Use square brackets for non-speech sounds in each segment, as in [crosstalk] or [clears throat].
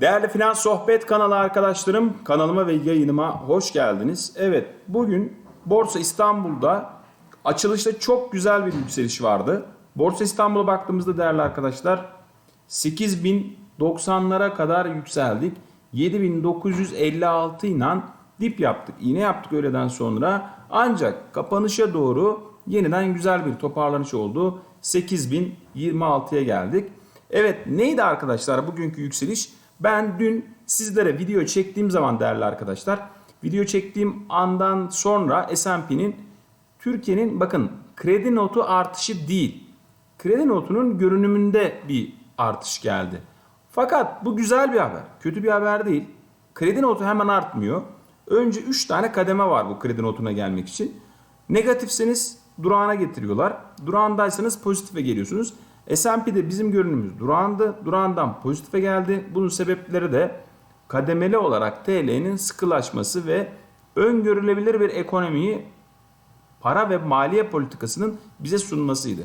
Değerli Finans Sohbet kanalı arkadaşlarım, kanalıma ve yayınıma hoş geldiniz. Evet, bugün Borsa İstanbul'da açılışta çok güzel bir yükseliş vardı. Borsa İstanbul'a baktığımızda değerli arkadaşlar 8090'lara kadar yükseldik. 7956 ile dip yaptık. İğne yaptık öğleden sonra. Ancak kapanışa doğru yeniden güzel bir toparlanış oldu. 8026'ya geldik. Evet neydi arkadaşlar bugünkü yükseliş? Ben dün sizlere video çektiğim zaman değerli arkadaşlar video çektiğim andan sonra S&P'nin Türkiye'nin bakın kredi notu artışı değil kredi notunun görünümünde bir artış geldi. Fakat bu güzel bir haber. Kötü bir haber değil. Kredi notu hemen artmıyor. Önce 3 tane kademe var bu kredi notuna gelmek için. Negatifseniz durağına getiriyorlar. Durağındaysanız pozitife geliyorsunuz. S&P'de bizim görünümümüz durağındı. Durağından pozitife geldi. Bunun sebepleri de kademeli olarak TL'nin sıkılaşması ve öngörülebilir bir ekonomiyi para ve maliye politikasının bize sunmasıydı.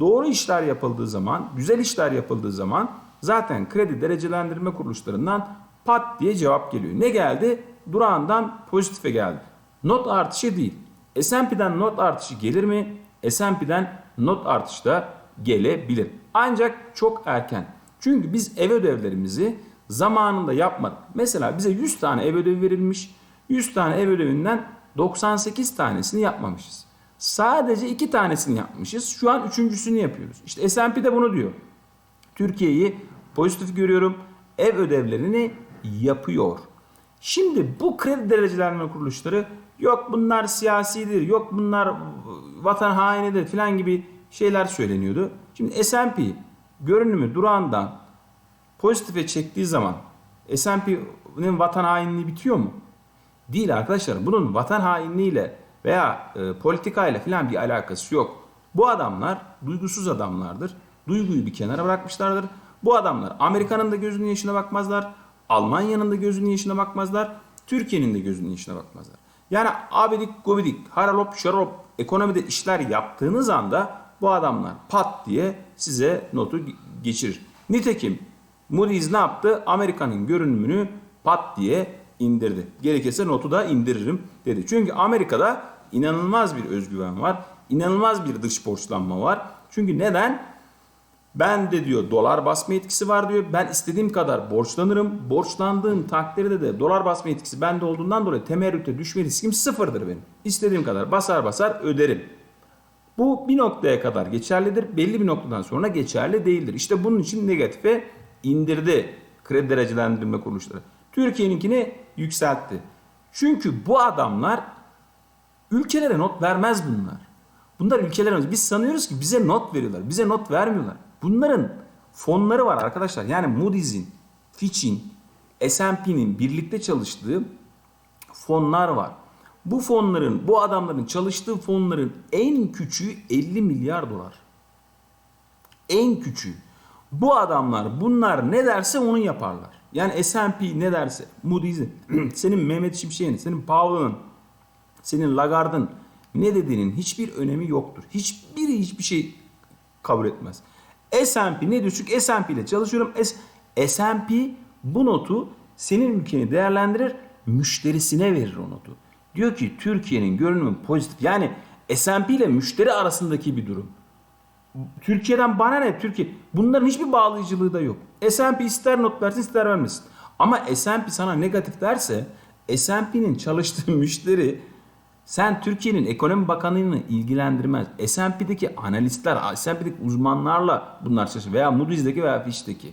Doğru işler yapıldığı zaman, güzel işler yapıldığı zaman zaten kredi derecelendirme kuruluşlarından pat diye cevap geliyor. Ne geldi? Durağından pozitife geldi. Not artışı değil. S&P'den not artışı gelir mi? S&P'den not artışı da gelebilir. Ancak çok erken. Çünkü biz ev ödevlerimizi zamanında yapmadık. Mesela bize 100 tane ev ödevi verilmiş. 100 tane ev ödevinden 98 tanesini yapmamışız. Sadece 2 tanesini yapmışız. Şu an üçüncüsünü yapıyoruz. İşte S&P de bunu diyor. Türkiye'yi pozitif görüyorum. Ev ödevlerini yapıyor. Şimdi bu kredi derecelendirme kuruluşları yok bunlar siyasidir, yok bunlar vatan hainidir filan gibi şeyler söyleniyordu. Şimdi S&P görünümü durağından pozitife çektiği zaman S&P'nin vatan hainliği bitiyor mu? Değil arkadaşlar. Bunun vatan hainliğiyle veya e, politikayla filan bir alakası yok. Bu adamlar duygusuz adamlardır. Duyguyu bir kenara bırakmışlardır. Bu adamlar Amerika'nın da gözünün yaşına bakmazlar. Almanya'nın da gözünün yaşına bakmazlar. Türkiye'nin de gözünün yaşına bakmazlar. Yani abidik gobidik, haralop şaralop ekonomide işler yaptığınız anda bu adamlar pat diye size notu geçirir. Nitekim Moody's ne yaptı? Amerika'nın görünümünü pat diye indirdi. Gerekirse notu da indiririm dedi. Çünkü Amerika'da inanılmaz bir özgüven var. İnanılmaz bir dış borçlanma var. Çünkü neden? Ben de diyor dolar basma etkisi var diyor. Ben istediğim kadar borçlanırım. Borçlandığım takdirde de dolar basma etkisi bende olduğundan dolayı temerrüte düşme riskim sıfırdır benim. İstediğim kadar basar basar öderim. Bu bir noktaya kadar geçerlidir. Belli bir noktadan sonra geçerli değildir. İşte bunun için negatife indirdi kredi derecelendirme kuruluşları. Türkiye'ninkini yükseltti. Çünkü bu adamlar ülkelere not vermez bunlar. Bunlar ülkelere biz sanıyoruz ki bize not veriyorlar. Bize not vermiyorlar. Bunların fonları var arkadaşlar. Yani Moody's'in, Fitch'in, S&P'nin birlikte çalıştığı fonlar var. Bu fonların, bu adamların çalıştığı fonların en küçüğü 50 milyar dolar. En küçüğü. Bu adamlar bunlar ne derse onu yaparlar. Yani S&P ne derse, Moody's'in, [clears throat] senin Mehmet Şimşek'in, senin Powell'ın, senin Lagarde'ın ne dediğinin hiçbir önemi yoktur. Hiçbiri hiçbir şey kabul etmez. S&P ne? Çünkü S&P ile çalışıyorum. S&P bu notu senin ülkeni değerlendirir, müşterisine verir o notu. Diyor ki Türkiye'nin görünümü pozitif. Yani S&P ile müşteri arasındaki bir durum. Türkiye'den bana ne Türkiye? Bunların hiçbir bağlayıcılığı da yok. S&P ister not versin ister vermesin. Ama S&P sana negatif derse S&P'nin çalıştığı [laughs] müşteri sen Türkiye'nin ekonomi bakanlığını ilgilendirmez. S&P'deki analistler, S&P'deki uzmanlarla bunlar çalışır veya Moody's'deki veya Fitch'teki.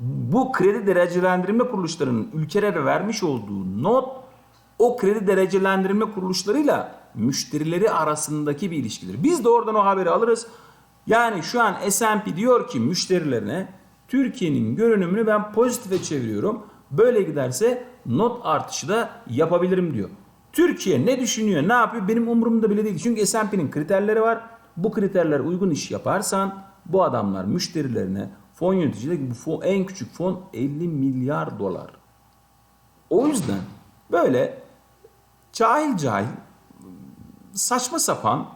Bu kredi derecelendirme kuruluşlarının ülkelere vermiş olduğu not o kredi derecelendirme kuruluşlarıyla müşterileri arasındaki bir ilişkidir. Biz de oradan o haberi alırız. Yani şu an S&P diyor ki müşterilerine Türkiye'nin görünümünü ben pozitife çeviriyorum. Böyle giderse not artışı da yapabilirim diyor. Türkiye ne düşünüyor, ne yapıyor benim umurumda bile değil. Çünkü S&P'nin kriterleri var. Bu kriterler uygun iş yaparsan bu adamlar müşterilerine fon yöneticileri bu fon, en küçük fon 50 milyar dolar. O yüzden böyle cahil cahil saçma sapan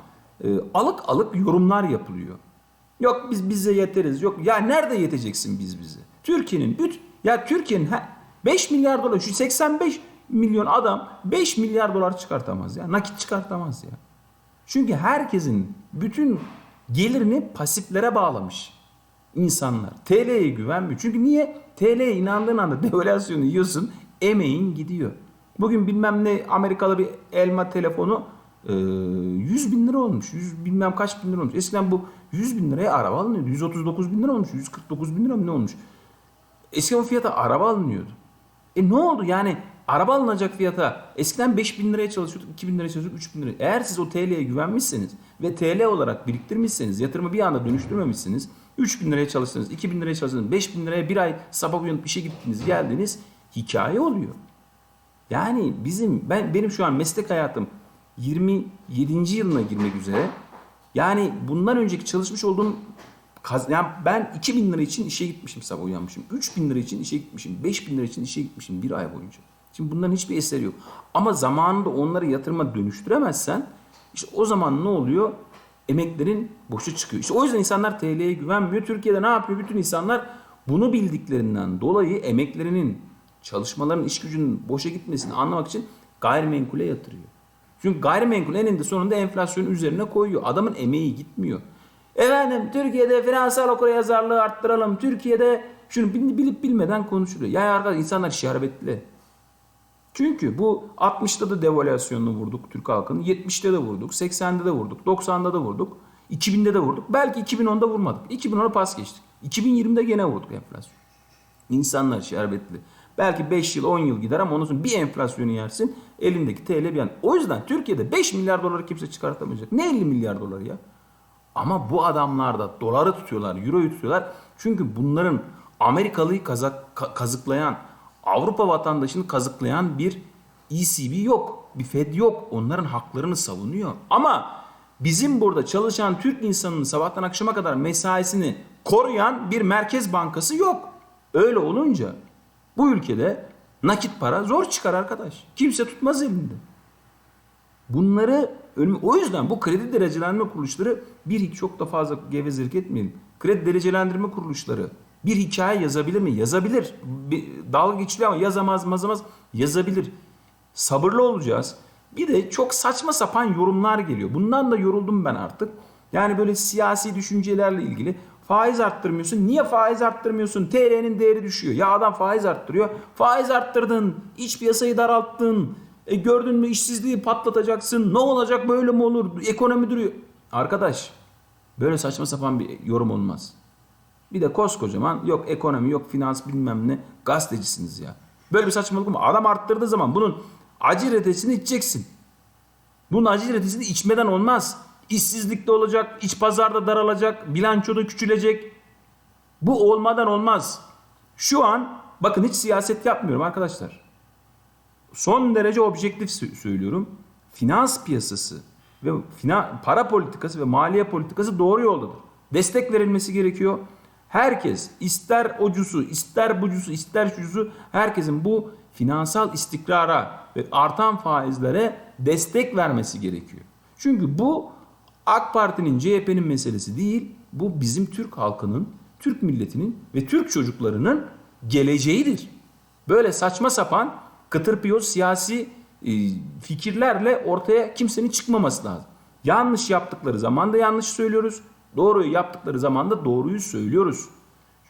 e, alık alık yorumlar yapılıyor. Yok biz bize yeteriz. Yok ya nerede yeteceksin biz bize? Türkiye'nin büt Ya Türkiye'nin he- 5 milyar dolar şu 85 milyon adam 5 milyar dolar çıkartamaz ya. Nakit çıkartamaz ya. Çünkü herkesin bütün gelirini pasiflere bağlamış insanlar. TL'ye güvenmiyor. Çünkü niye? TL'ye inandığın anda devalüasyonu yiyorsun, emeğin gidiyor. Bugün bilmem ne Amerikalı bir elma telefonu e, 100 bin lira olmuş. 100 bilmem kaç bin lira olmuş. Eskiden bu 100 bin liraya araba alınıyordu. 139 bin lira olmuş. 149 bin lira mı ne olmuş? Eskiden o fiyata araba alınıyordu. E ne oldu yani araba alınacak fiyata eskiden 5 bin liraya çalışıyorduk, 2 bin liraya çalışıyorduk, 3 bin liraya. Eğer siz o TL'ye güvenmişseniz ve TL olarak biriktirmişseniz, yatırımı bir anda dönüştürmemişsiniz, 3 bin liraya çalıştınız, 2 bin liraya çalıştınız, 5 bin liraya bir ay sabah uyanıp işe gittiniz, geldiniz, hikaye oluyor. Yani bizim ben benim şu an meslek hayatım 27. yılına girmek üzere. Yani bundan önceki çalışmış olduğum yani ben 2000 lira için işe gitmişim sabah uyanmışım. 3000 lira için işe gitmişim. 5000 lira için işe gitmişim bir ay boyunca. Şimdi bunların hiçbir eseri yok. Ama zamanında onları yatırıma dönüştüremezsen işte o zaman ne oluyor? Emeklerin boşa çıkıyor. İşte o yüzden insanlar TL'ye güvenmiyor. Türkiye'de ne yapıyor? Bütün insanlar bunu bildiklerinden dolayı emeklerinin, çalışmaların, iş gücünün boşa gitmesini anlamak için gayrimenkule yatırıyor. Çünkü gayrimenkul eninde sonunda enflasyonun üzerine koyuyor. Adamın emeği gitmiyor. Efendim Türkiye'de finansal okuryazarlığı arttıralım. Türkiye'de şunu bil- bilip bilmeden konuşuluyor. Ya arkadaş insanlar şerbetli. Çünkü bu 60'ta da devalüasyonunu vurduk Türk halkının. 70'te de vurduk. 80'de de vurduk. 90'da da vurduk. 2000'de de vurduk. Belki 2010'da vurmadık. 2010'a pas geçtik. 2020'de gene vurduk enflasyon. İnsanlar şerbetli. Belki 5 yıl 10 yıl gider ama sonra bir enflasyonu yersin. Elindeki TL bir an. O yüzden Türkiye'de 5 milyar doları kimse çıkartamayacak. Ne 50 milyar doları ya? Ama bu adamlar da doları tutuyorlar, euroyu tutuyorlar. Çünkü bunların Amerikalıyı kazak, ka- kazıklayan, Avrupa vatandaşını kazıklayan bir ECB yok. Bir Fed yok. Onların haklarını savunuyor. Ama bizim burada çalışan Türk insanının sabahtan akşama kadar mesaisini koruyan bir merkez bankası yok. Öyle olunca bu ülkede nakit para zor çıkar arkadaş. Kimse tutmaz elinde. Bunları o yüzden bu kredi derecelendirme kuruluşları bir çok da fazla gevezelik etmeyelim. Kredi derecelendirme kuruluşları bir hikaye yazabilir mi? Yazabilir. Bir, dalga geçiliyor ama yazamaz mazamaz yazabilir. Sabırlı olacağız. Bir de çok saçma sapan yorumlar geliyor. Bundan da yoruldum ben artık. Yani böyle siyasi düşüncelerle ilgili faiz arttırmıyorsun. Niye faiz arttırmıyorsun? TL'nin değeri düşüyor. Ya adam faiz arttırıyor. Faiz arttırdın. iç piyasayı daralttın. E gördün mü işsizliği patlatacaksın. Ne olacak böyle mi olur? Ekonomi duruyor. Arkadaş böyle saçma sapan bir yorum olmaz. Bir de koskocaman yok ekonomi yok finans bilmem ne gazetecisiniz ya. Böyle bir saçmalık mı? Adam arttırdığı zaman bunun acı reddesini içeceksin. Bunun acı reddesini içmeden olmaz. İşsizlikte olacak, iç pazarda daralacak, bilançoda küçülecek. Bu olmadan olmaz. Şu an bakın hiç siyaset yapmıyorum arkadaşlar. Son derece objektif sö- söylüyorum. Finans piyasası ve para politikası ve maliye politikası doğru yoldadır. Destek verilmesi gerekiyor. Herkes ister ocusu, ister bucusu, ister şucusu herkesin bu finansal istikrara ve artan faizlere destek vermesi gerekiyor. Çünkü bu AK Parti'nin, CHP'nin meselesi değil. Bu bizim Türk halkının, Türk milletinin ve Türk çocuklarının geleceğidir. Böyle saçma sapan kıtır piyoz siyasi e, fikirlerle ortaya kimsenin çıkmaması lazım. Yanlış yaptıkları zaman da yanlış söylüyoruz. Doğruyu yaptıkları zaman da doğruyu söylüyoruz.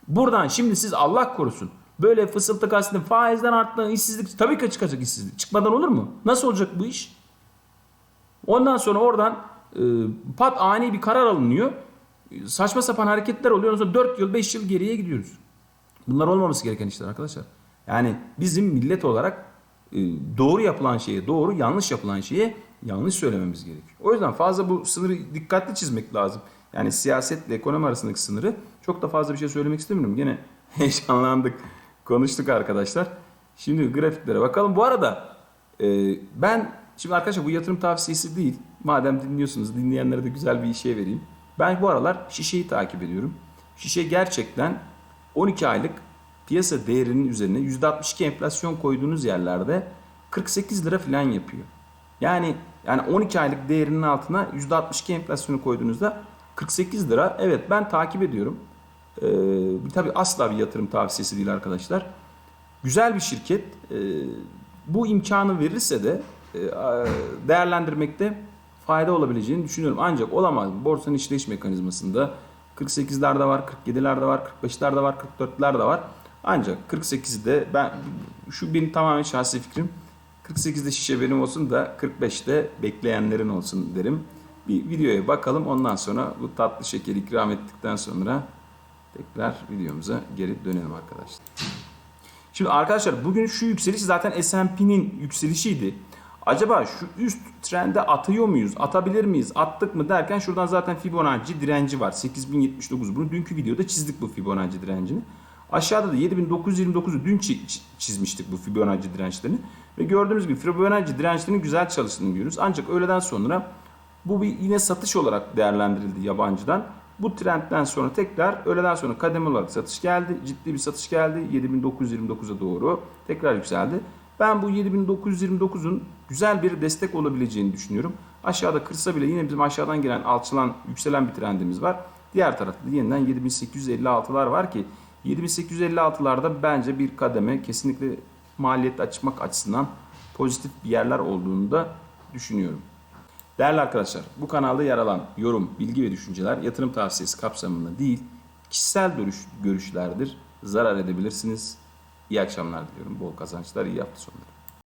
Buradan şimdi siz Allah korusun böyle fısıltı gazetinin faizden arttı, işsizlik tabii ki çıkacak işsizlik. Çıkmadan olur mu? Nasıl olacak bu iş? Ondan sonra oradan e, pat ani bir karar alınıyor. Saçma sapan hareketler oluyor. Ondan sonra 4 yıl 5 yıl geriye gidiyoruz. Bunlar olmaması gereken işler arkadaşlar. Yani bizim millet olarak e, doğru yapılan şeye doğru, yanlış yapılan şeye yanlış söylememiz gerekiyor. O yüzden fazla bu sınırı dikkatli çizmek lazım. Yani siyasetle ekonomi arasındaki sınırı çok da fazla bir şey söylemek istemiyorum. Gene [laughs] heyecanlandık, konuştuk arkadaşlar. Şimdi grafiklere bakalım. Bu arada e, ben şimdi arkadaşlar bu yatırım tavsiyesi değil. Madem dinliyorsunuz dinleyenlere de güzel bir şey vereyim. Ben bu aralar şişeyi takip ediyorum. Şişe gerçekten 12 aylık piyasa değerinin üzerine %62 enflasyon koyduğunuz yerlerde 48 lira falan yapıyor. Yani yani 12 aylık değerinin altına %62 enflasyonu koyduğunuzda 48 lira. Evet ben takip ediyorum. Ee, tabii asla bir yatırım tavsiyesi değil arkadaşlar. güzel bir şirket. E, bu imkanı verirse de e, değerlendirmekte fayda olabileceğini düşünüyorum. Ancak olamaz. Borsanın işleyiş mekanizmasında 48'lerde var, 47'lerde var, 45'lerde var, 44'lerde var. Ancak 48'de ben şu benim tamamen şahsi fikrim. 48'de şişe benim olsun da 45'te bekleyenlerin olsun derim. Bir videoya bakalım ondan sonra bu tatlı şekeri ikram ettikten sonra tekrar videomuza geri dönelim arkadaşlar. Şimdi arkadaşlar bugün şu yükseliş zaten S&P'nin yükselişiydi. Acaba şu üst trende atıyor muyuz? Atabilir miyiz? Attık mı derken şuradan zaten Fibonacci direnci var. 8079. Bunu dünkü videoda çizdik bu Fibonacci direncini. Aşağıda da 7929'u dün çi- çizmiştik bu Fibonacci dirençlerini. Ve gördüğümüz gibi Fibonacci dirençlerinin güzel çalıştığını görüyoruz. Ancak öğleden sonra bu bir yine satış olarak değerlendirildi yabancıdan. Bu trendden sonra tekrar öğleden sonra kademe olarak satış geldi. Ciddi bir satış geldi. 7929'a doğru tekrar yükseldi. Ben bu 7929'un güzel bir destek olabileceğini düşünüyorum. Aşağıda kırsa bile yine bizim aşağıdan gelen alçılan yükselen bir trendimiz var. Diğer tarafta da yeniden 7856'lar var ki 7856'larda bence bir kademe kesinlikle maliyet açmak açısından pozitif bir yerler olduğunu da düşünüyorum. Değerli arkadaşlar, bu kanalda yer alan yorum, bilgi ve düşünceler yatırım tavsiyesi kapsamında değil, kişisel görüş, görüşlerdir. Zarar edebilirsiniz. İyi akşamlar diliyorum. Bol kazançlar, iyi hafta sonları.